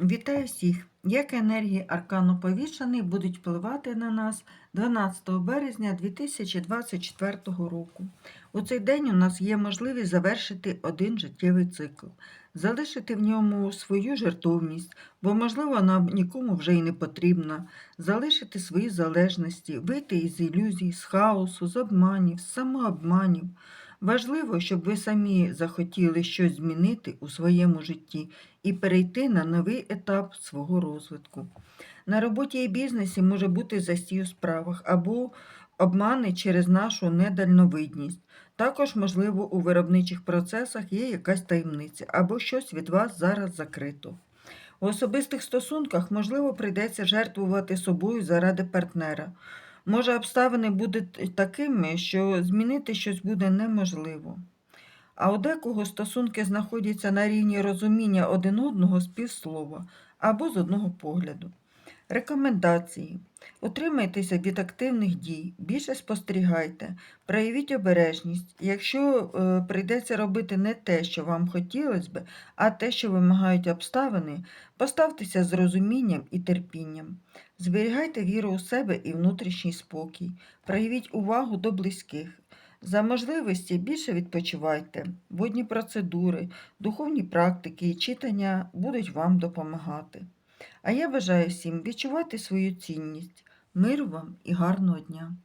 Вітаю всіх! Як енергії аркану повішаний будуть впливати на нас 12 березня 2024 року. У цей день у нас є можливість завершити один життєвий цикл, залишити в ньому свою жертовність, бо, можливо, вона нікому вже й не потрібна, залишити свої залежності, вийти із ілюзій, з хаосу, з обманів, з самообманів. Важливо, щоб ви самі захотіли щось змінити у своєму житті і перейти на новий етап свого розвитку. На роботі і бізнесі може бути застій у справах або обмани через нашу недальновидність. Також, можливо, у виробничих процесах є якась таємниця або щось від вас зараз закрито. У особистих стосунках, можливо, прийдеться жертвувати собою заради партнера. Може, обставини будуть такими, що змінити щось буде неможливо. А у декого стосунки знаходяться на рівні розуміння один одного з півслова або з одного погляду. Рекомендації. Утримайтеся від активних дій, більше спостерігайте, проявіть обережність. Якщо е, прийдеться робити не те, що вам хотілося б, а те, що вимагають обставини, поставтеся з розумінням і терпінням. Зберігайте віру у себе і внутрішній спокій, проявіть увагу до близьких. За можливості більше відпочивайте, водні процедури, духовні практики і читання будуть вам допомагати. А я бажаю всім відчувати свою цінність, миру вам і гарного дня!